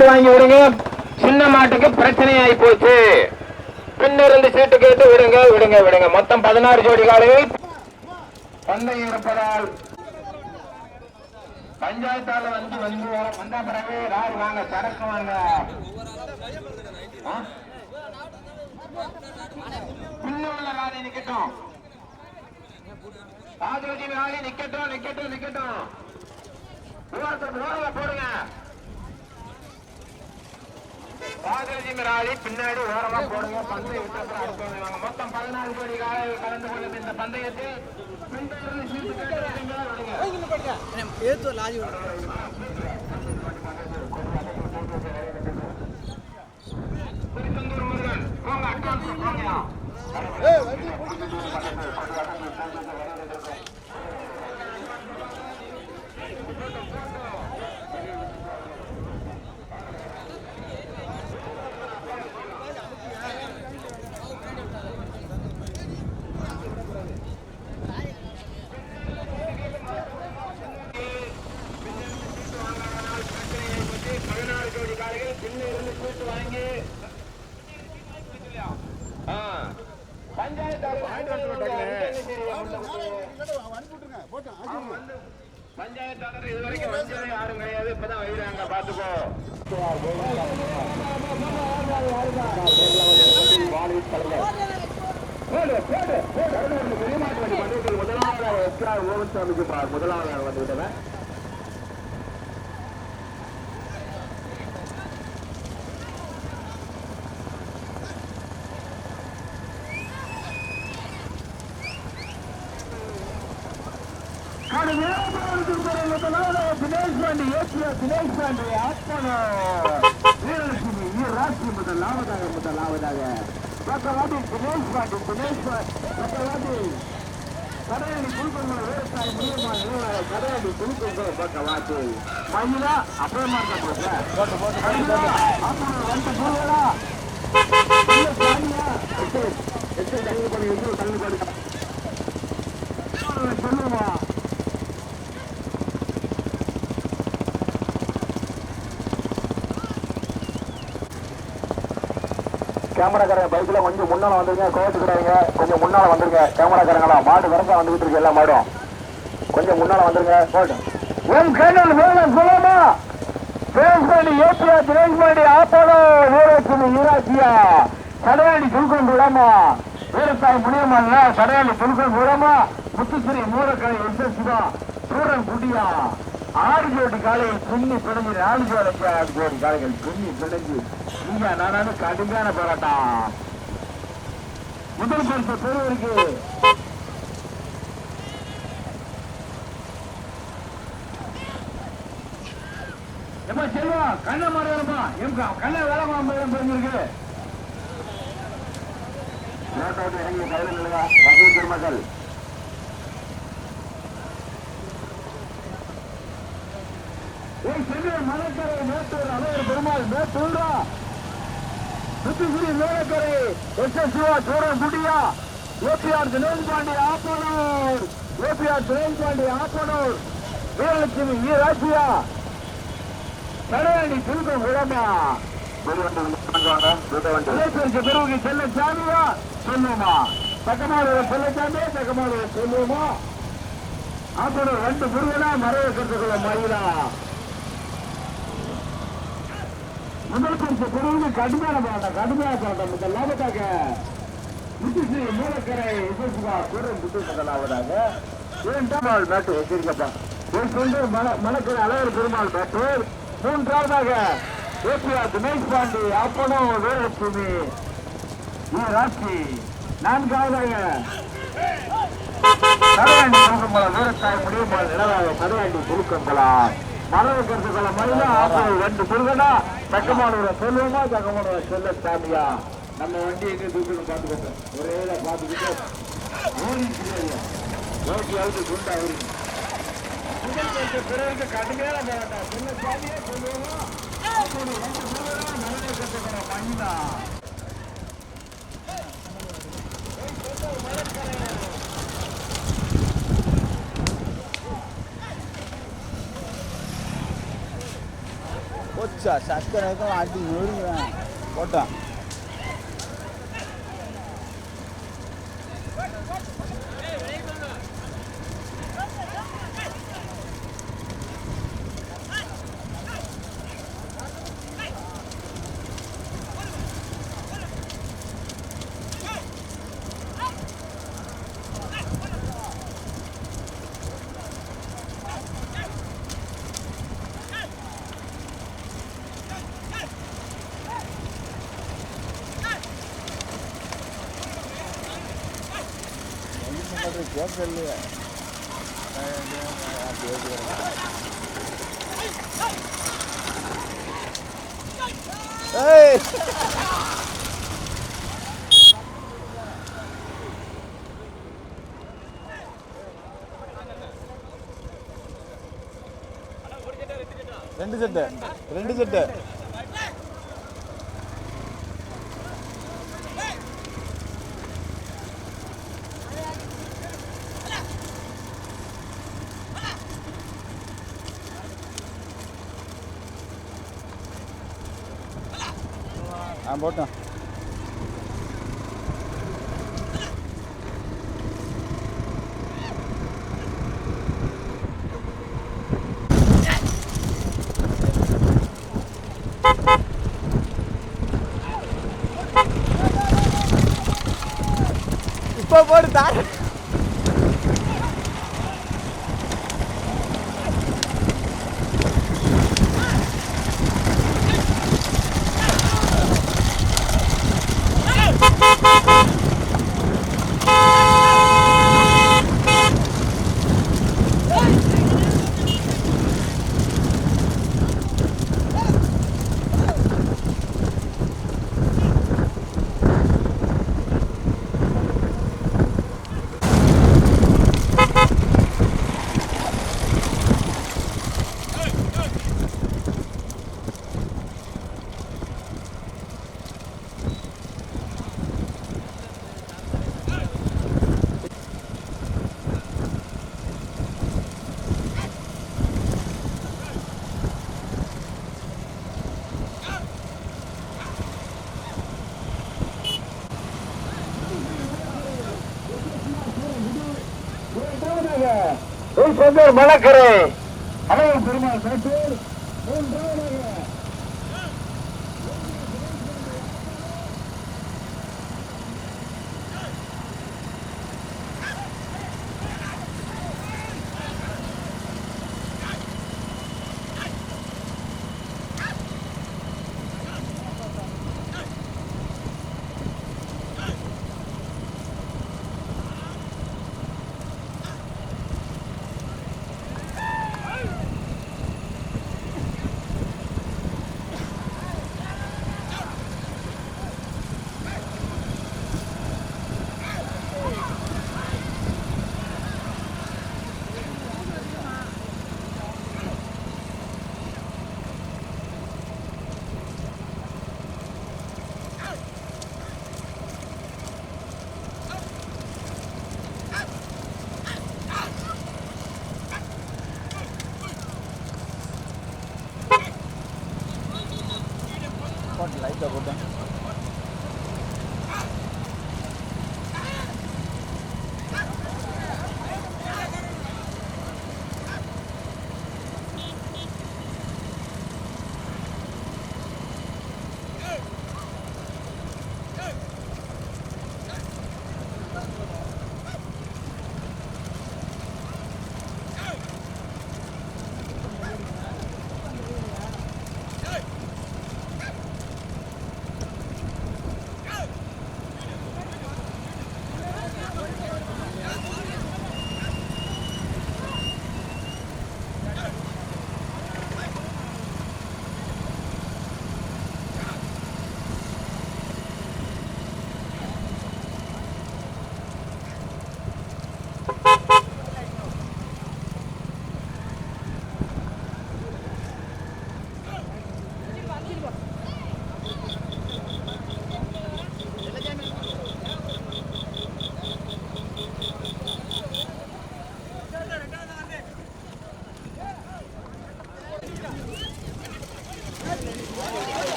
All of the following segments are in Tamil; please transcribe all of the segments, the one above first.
சீட்டு வாங்கி விடுங்க. சின்ன மாட்டுக்கு பிரச்சனை ஆகி போச்சு பின்னிருந்து சீட்டு கேட்டு விடுங்க விடுங்க விடுங்க. மொத்தம் பதினாறு ஜோடி காலையில் பந்தை இருப்பதால் பஞ்சாயத்தால வந்து வந்து வந்த பிறகு யார் வாங்க? சரக்கு வாங்க. ஆ? பின்ன உள்ள ராணி நிக்கட்டும். ராஜோஜி ராணி நிக்கட்டும் நிக்கட்டும் நிக்கட்டும். போடுங்க. ராஜோஜி ராணி பின்னாடி ஓரமா போடுங்க. பந்தயம் அடுத்தவங்க மொத்தம் பதினாறு கோடி காலையில் கலந்து கொள்ளும் இந்த பந்தயத்தில். திருச்செந்தூர் முருகன். போங்க அட்வான்ஸ் காலைகள் பின்ன இருந்து கூட்டு வாங்கி. பஞ்சாயத்தாளர் இது வரைக்கும் வஞ்சனை யாரும் கிடையாது. இப்பதான் வைறாங்க பாத்துக்கோ. முதலாவது முதலாவது வந்து అది దినేష్ పాండి దినేష్ పాండి ఆత్మన வீரலட்சுமி ஈராட்சி முதல் லாவதாக முதல் லாவதாக பக்கவாதி தினேஷ் பாண்டி தினேஷ் பக்கவாதி கடையடி குழுக்கங்களை விவசாயம் முக்கியமான நிறுவனம் கடையடி குழுக்கங்களை பக்கவாதி மயிலா அப்புறமா இருக்க போட்டு போட்டு போட்டு அப்புறம் வந்து பூவலா சொல்லுங்க கேமராக்காரங்க பைக்கில் கொஞ்சம் முன்னால வந்துருங்க கோவத்துக்கிறாங்க கொஞ்சம் முன்னால் வந்துருங்க கேமராக்காரங்களா? மாடு வரக்கா வந்துகிட்டு இருக்கு எல்லா மாடும். கொஞ்சம் முன்னால் வந்துருங்க போட்டு. என் கேனல் வேணும் சொல்லாமா? பேஸ்மணி ஏபியா திரேஷ்மணி ஆப்போலோ வீரலட்சுமி ஈராட்சியா சடையாளி துல்கன் விடாமா வீரத்தாய் முனியமல்ல சடையாளி துல்கன் விடாமா முத்துஸ்ரீ மூலக்கலை எஸ்எஸ்சிவா சூரன் குடியா ஆறு கோடி காலையில் பின்னி பிணைஞ்சு நாலு கோடி ஆறு ஜோடி காலைகள் பின்னி பிணைஞ்சு. இங்க நானும் கடுமையான போராட்டம். முதல் பரிசு பெறுவதற்கு எப்ப செல்வா கண்ண மாறுவா எம்கா கண்ண வேலை மாம்பழம் பிறந்திருக்கு நாட்டோட்டு இறங்கி கையில் நிலுங்க வசதி பெருமக்கள் ஒரு செல்வன் மலைக்கரை மேட்டூர் அலையர் பெருமாள் மேட்டூரா? சுத்திகிரி மேலக்கரை எஸ் எஸ் சிவா சூரன் குடியா APR Dinesh Pandi Appanur. APR Dinesh Pandi Appanur. Veeralakshmi E ராசியா. கடையாண்டி திருக்கம் விடமா பெருவுக்கு செல்ல சாமியா? சொல்லுமா. தக்கமாடுவ செல்ல சாமியா? தக்கமாடுவ சொல்லுமா? ஆப்பனூர் ரெண்டு முருகனா மறைய கற்றுக்கொள்ள மயிலா. முதல் பரிசு பெறுவது கடுமையான போராட்டம் கடுமையான போராட்டம். இந்த லாபத்தாக முத்துஸ்ரீ மூலக்கரை விசேஷமா கூறம் புத்து முதலாவதாக இரண்டாம் மேட்டு வச்சிருக்கப்பா ஒரு சொந்த மல மலக்கரை அழகர் பெருமாள் மேட்டு மூன்றாவதாக ஏபிஆர் தினேஷ் பாண்டி அப்பனோ வேலட்சுமி ஈ ராசி நான்காவதாக கருவாண்டி குழுக்கம்பலம் வீரத்தாய் முடியுமாள் நிலவாக கடையாண்டி குழுக்கம்பலம் மரபு கருத்துக்களை மயிலா ஆப்பூர் ரெண்டு முருகனா தக்கமானவரை சொல்லுவோமா? தக்கமானவரை சொல்ல சாமியா? நம்ம வண்டி எங்க தூக்கணும் பார்த்துக்கிட்டோம் ஒரே இதை பார்த்துக்கிட்டு ஓடிட்டு குண்டா கடுமையான போராட்டம் சொல்ல சாமியா சொல்லுவோமா? ஆப்பூர் ச- சக்கரை அடி நொறுங்குவேன் போட்டான் கேட்கலையே ஏய் ரெண்டு செட்டு ரெண்டு set ஆ போட்டோம் இப்போ போடு தார சொந்தர் மணக்கரை Dakota.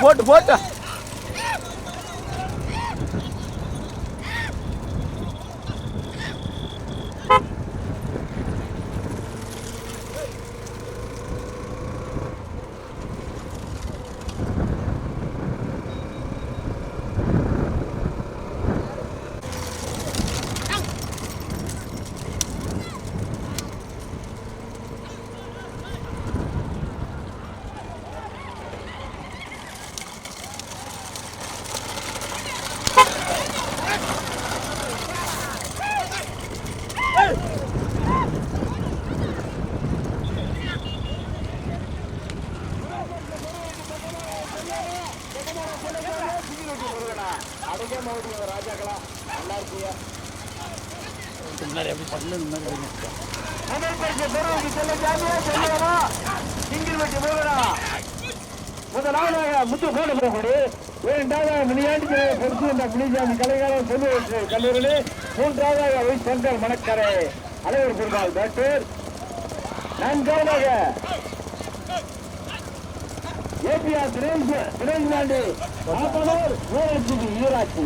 ફોટ ફોટ. போட்டு லைட்டாக போட்டேன் போட்டு போட்டு முன்னாடி அப்படி பண்ணல முன்னாடி முதல் பரிசு பெறுவதற்கு செல்ல ஜாமியா செல்லவா சிங்கிள் வெட்டி போகடா முதலாவதாக முத்து கோடு போகக்கூடு இரண்டாவதாக பொறுத்து என்ற கலைஞர் கல்லூரியில் மூன்றாவதாக வை மணக்கரை அலைவர் பெருமாள் டாக்டர் நான்காவதாக ஏபிஆர் தினேஷ் தினேஷ் ஆப்பனூர் ஊராட்சி ஈராட்சி.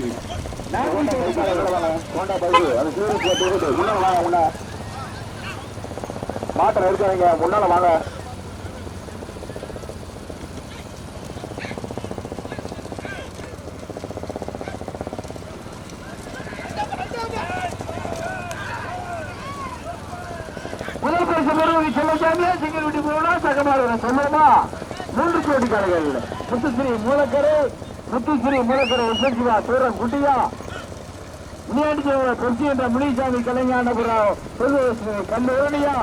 மாட்டம் இருக்காங்க முன்னால வாங்க முதல் பரிசு பெறுவது செல்லசாமியா சிங்கர் விட்டு போனா சொல்லுமா மூன்று கோடி கடைகள் முத்துஸ்ரீ மூலக்கரை முத்துஸ்ரீ மூலக்கரை எஸ்எஸ்சிவா சூரன் குட்டியா. முனியாண்டி கொச்சி என்ற முனிசாமி கலைஞானபுரம் கல்லூரணியா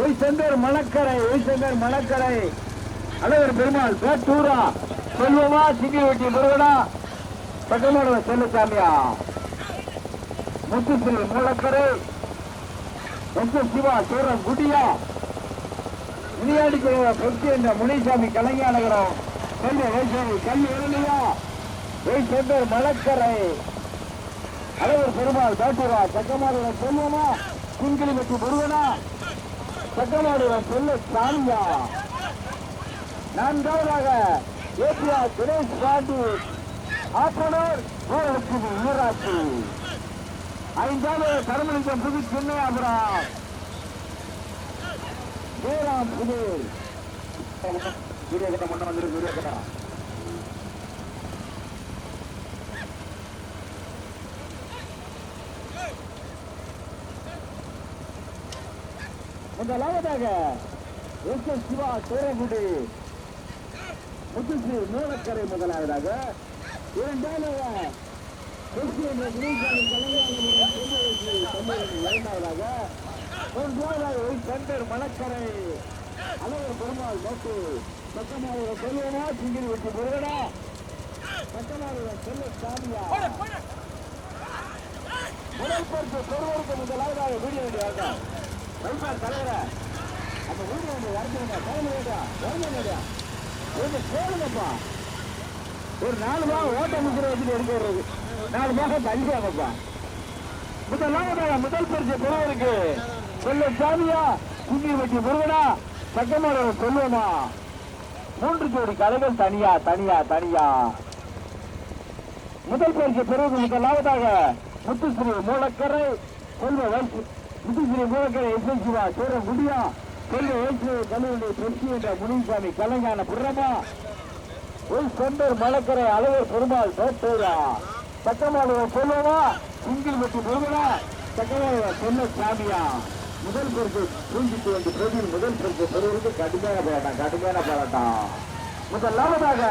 ஒய் செந்தர் மணக்கரை ஒய் செந்தர் மணக்கரை. அழகர் பெருமாள் பேட்டூரா. செல்வமா சிங்கி வெட்டி முருகனா. பக்கமான செல்லசாமியா. முத்துஸ்ரீ மூலக்கரை. எஸ் சிவா சூரன் குட்டியா. முனியாடி கொச்சி என்ற முனிசாமி கலைஞானகரம் செல்வ வைசாமி கல்வி இரணியா ஒய் செந்தர் மணக்கரை அழகர் பெருமாள் பேட்டூரா சக்கமாடுற செல்வமா குங்கிலி வெட்டி முருகனா? சக்கமாடுற செல்ல சாமியா? நான்காவதாக ஏபிஆ சுரேஷ் பாண்டி. ஆப்பனூர் ஊரடக்கு ஊராட்சி ஐந்தாவது கருமலிங்கம் புது சென்னை சின்னையாபுரம் ஜெயராம் புது வீடியோ கட்ட மட்டும் வந்துருக்கு வீடியோ கட்டா. முதலாவதாக எஸ் எஸ் சிவா சோரங்குடி. முத்துஸ்ரீ மூலக்கரை முதலாவதாக இரண்டாவதாக இரண்டாவதாக மூன்றாவதாக ஒய் சண்டர் மணக்கரை. அழகர் பெருமாள் நோக்கு. பக்கமாக செல்வனா சிங்கிரி வெட்டி முருகனா பக்கமாக செல்ல சாமியா. முதல் பரிசு பெறுவதற்கு முதலாவதாக வீடியோ வேண்டிய வைப்பார் தலைவரை. அந்த வீடியோ வேண்டிய வரச்சுங்க தலைமை வேண்டியா வரணும் வேண்டியா கொஞ்சம் கேளுங்கப்பா. ஒரு நாலு மாதம் ஓட்ட முக்கிற வச்சுட்டு எடுக்க வர்றது. நாலு மாதம் தள்ளியாங்கப்பா முதலாவதாக முதல் பரிசு பெறுவதற்கு சொல்ல சாமியா? குஞ்சி வெட்டி முருகனா? சக்கமான சொல்லுவமா? மூன்று ஜோடி கலைகள் தனியா தனியா தனியா. முதல் பரிசு பெறுவது முதலாவதாக முத்துஸ்ரீ மூலக்கரை செல்வ வயசு முத்துஸ்ரீ மூலக்கரை எஸ் எஸ் சிவா சூர முடியா செல்வ வயசு கல்லூரி பெருசி என்ற முனிசாமி கலைஞான புறமா ஒரு சொந்தர் மலக்கரை அழகர் பெருமாள் தோட்டூரா. சக்கமாளுவ சொல்லுவா சிங்கில் வெட்டி முருகனா சக்கமாளுவ சொல்ல சாமியா முதல் பொறுப்பு தூங்கிட்டு வந்து பிரதியில் முதல் பொறுப்பு பெறுவதற்கு கடுமையான போராட்டம் கடுமையான போராட்டம். முதலாவதாக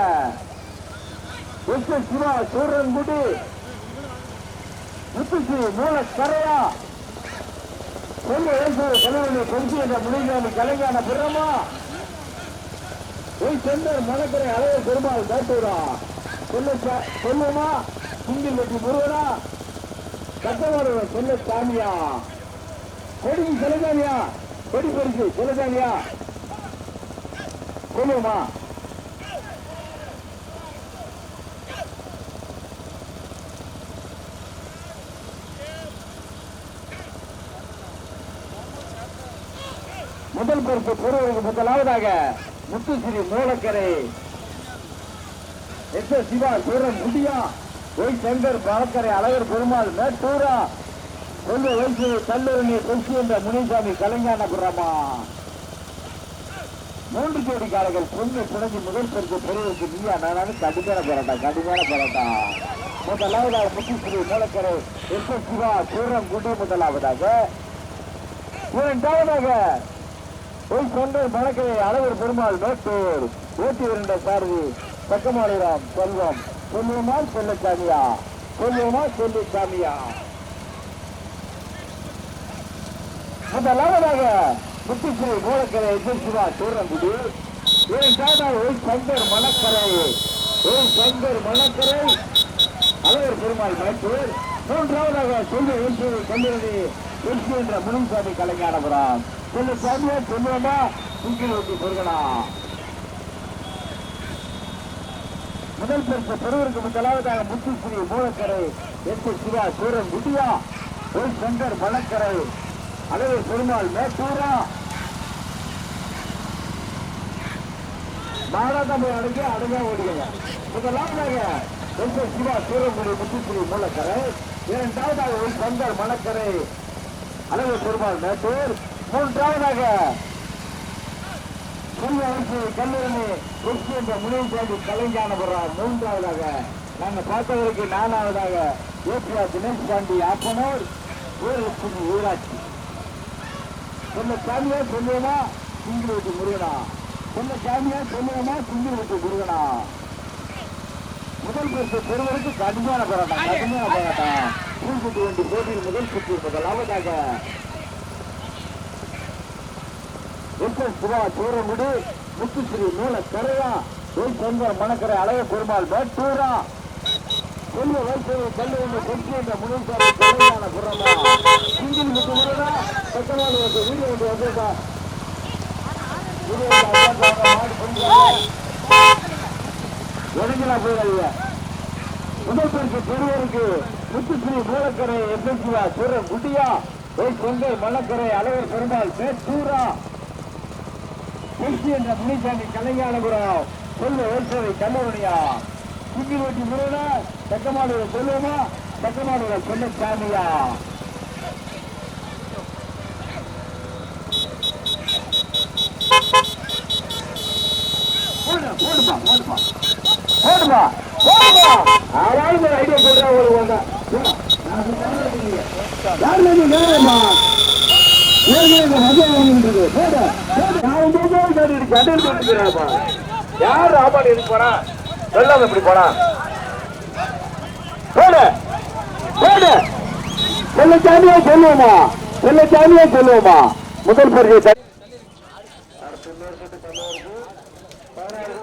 எஸ் எஸ் சிவா சூரன்குடி முத்துஸ்ரீ மூல கரையா சொல்ல இயேசு கல்லூரி பொறுத்து என்ற முனிசாமி கலைஞான பிரமா போய் சென்ற மனக்கரை அழகர் பெருமாள் காட்டூரா சொல்ல சொல்லுமா? சிங்கில் வெட்டி முருகனா கட்டவாடு சொல்ல சாமியா கொடிக்கு செலதானியா கொடி பரிசு செலதானியா சொல்லுமா முதல் பொறுப்பு பொறுவருக்கு முதலாவதாக முத்துஸ்ரீ மூலக்கரை. எஸ் எஸ் சிவா சூரன் முடியா? ஒய் சங்கர் பழக்கரை அழகர் பெருமாள் மேட்டூரா? சொல்லு வயசு கல்லூரியை கொசி என்ற முனிசாமி கலைஞானபுரமா மூன்று ஜோடி காலைகள் பொண்ணு புனஞ்சி முதல் பெருக்கு பெரியவருக்கு நீயா நானும் கடுமையான போராட்டம் கடுமையான போராட்டம். முதலாவதாக முத்துஸ்ரீ மூலக்கரை எஸ் எஸ் சிவா சூரம் குண்டு முதலாவதாக. இரண்டாவதாக ஒரு சொந்த மணக்கரை அளவர் பெருமாள் மேட்டூர். ஊட்டி இருந்த சாரதி பக்கமாளிராம் செல்வம். சொல்லுமா செல்லச்சாமியா சொல்லுமா செல்லுச்சாமியா முதலாவதாக முத்துஸ்ரீ மூலக்கரை எதிர்சிவா சூரங்குடி இரண்டாவதாக ஒய் சங்கர் மணக்கரை ஒய் சங்கர் மணக்கரை. அளவர் பெருமாள் மேட்டூர் மூன்றாவதாக சொல்லி எழுச்சி கல்லூரி எழுச்சி என்ற முனிசாமி கலைஞானபுரம் சொல்லு சாமியா சொல்லுவமா? சுங்கில் ஊட்டி பொருகலாம் முதல் பரிசு பெறுவதற்கு முதலாவதாக முத்துஸ்ரீ மூலக்கரை எட்டு சிவா சூரன் குட்டியா ஒய் சங்கர் மணக்கரை. அழகு பெருமாள் மேட்டூரா. மாறாதமை அடங்கி அடங்கா ஓடுங்க முதலாவதாக எஸ் சிவா சூரங்குடி முத்துக்குடி மூலக்கரை. இரண்டாவதாக ஒரு சந்தர் மணக்கரை. அழகு பெருமாள் மேட்டூர். மூன்றாவதாக புதிய அரசு கல்லூரி கொச்சி என்ற தேடி கலைஞானபுரம் மூன்றாவதாக நாங்கள் பார்த்தவருக்கு நாலாவதாக ஏபிஆர் தினேஷ் காண்டி ஆப்பனூர். ஊரலட்சுமி ஊராட்சி. சொன்ன சாமியா சொல்லுவோமா சிங்கிலூட்டி முருகனா? சொன்ன சாமியா சொல்லுவோமா சிங்கிலூட்டி முருகனா? முதல் பரிசு பெறுவதற்கு கடுமையான போராட்டம் கடுமையான போராட்டம். பூசுட்டு வண்டி போட்டியில் முதல் சுற்று முதலாவதாக எஸ் எஸ் சிவா சூரமுடி முத்துஸ்ரீ மூல கரையா ஒய் சங்கர் மணக்கரை அழக பெருமாள் மேட்டூரா செல்வ வயசு கல்லூரி கொச்சி என்ற முனிசாமி கலைஞான புறமா சிங்கில் முத்து முருகனா பக்கவாடு வந்து வீடு வந்து வந்திருக்கா போயிடாதீங்க முதல் முத்துஸ்ரீ மூலக்கரை சூர குட்டியா? போய் கொங்கை மணக்கரை அழகர் பெருமாள் மேட்டூரா புஷி என்ற முனிசாமி கலைஞானபுரம் சொல்லு ஓசவை கல்லூரியா? குங்கி ஓட்டி முருகனா தக்கமாடுற சொல்லுவோமா தக்கமாடுற சொல்ல சாமியா போடுடா, போடுப்பா, போடுப்பா. போடுப்பா, போடுப்பா. யாராவது ஒரு ஐடியா சொல்றா ஒரு ஒண்ணா. யாருமே நீ நேரமா ஏற்கனவே இந்த வாங்கிட்டு நான் போட்டுக்கிறேன்ப்பா. யார் போனா சொல்லாம இப்படி போனா போடு போடு செல்ல சாமியா சொல்லுவோமா என்ன சாமியா சொல்லுவோமா முதல் பரிசை பதினாறு